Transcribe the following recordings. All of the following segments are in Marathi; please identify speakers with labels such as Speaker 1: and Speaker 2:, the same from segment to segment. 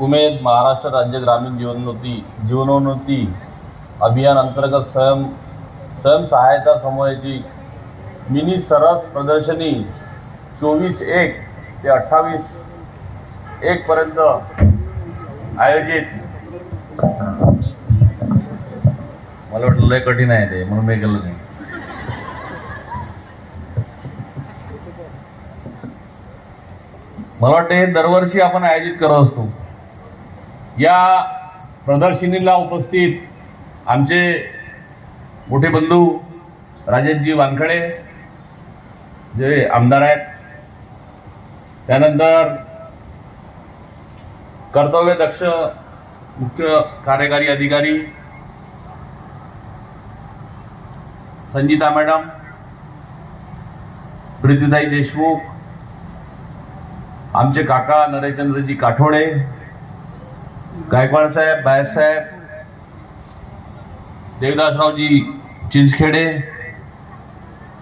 Speaker 1: उमेद महाराष्ट्र राज्य ग्रामीण जीवनोन्नती जीवनोन्नती अभियान अंतर्गत स्वयं स्वयंसहायता समूहाची मिनी सरस प्रदर्शनी चोवीस एक ते अठ्ठावीस एकपर्यंत आयोजित. मला वाटलं लय कठीण आहे ते म्हणून मी केलं नाही. मला वाटतं हे दरवर्षी आपण आयोजित करत असतो. या प्रदर्शनीला उपस्थित आमचे मोठे बंधू राजेशजी वानखडे जे आमदार आहेत. त्यानंतर कर्तव्य दक्ष मुख्य कार्यकारी अधिकारी संगीता मॅडम प्रीतीताई देशमुख आमचे काका नरेशचंद्रजी काठोडे गायकवाड साहेब बायसाहेब देवदासरावजी चिंचखेडे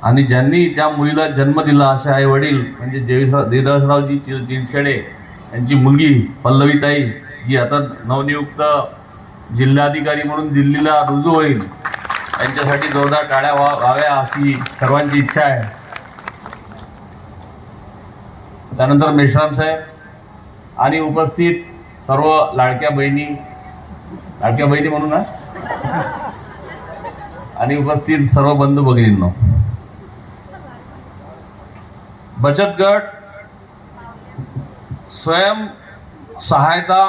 Speaker 1: आणि ज्यांनी त्या मुलीला जन्म दिला असे आई वडील म्हणजे देवदास- देवदासरावजी चि- चिंचखेडे यांची मुलगी पल्लवीताई जी आता नवनियुक्त जिल्हाधिकारी म्हणून दिल्लीला रुजू होईल. त्यांच्यासाठी जोरदार टाळ्या व्हा व्हाव्या अशी सर्वांची इच्छा आहे. त्यानंतर मेश्राम साहेब आणि उपस्थित सर्व लाडक्या बहिणी लाडक्या बहिणी म्हणून ना? आणि उपस्थित सर्व बंधू भगिनींनो. बचत गट स्वयं सहायता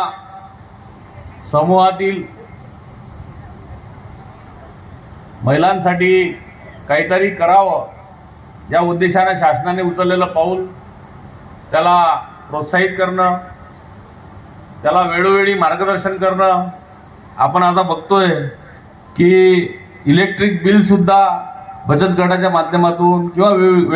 Speaker 1: समूहातील महिलांसाठी काहीतरी करावं या उद्देशाने शासनाने उचललेलं पाऊल त्याला प्रोत्साहित करणं त्याला वेळोवेळी मार्गदर्शन करणं. आपण आता बघतोय की इलेक्ट्रिक बिल सुद्धा बचत गटाच्या माध्यमातून किंवा वेग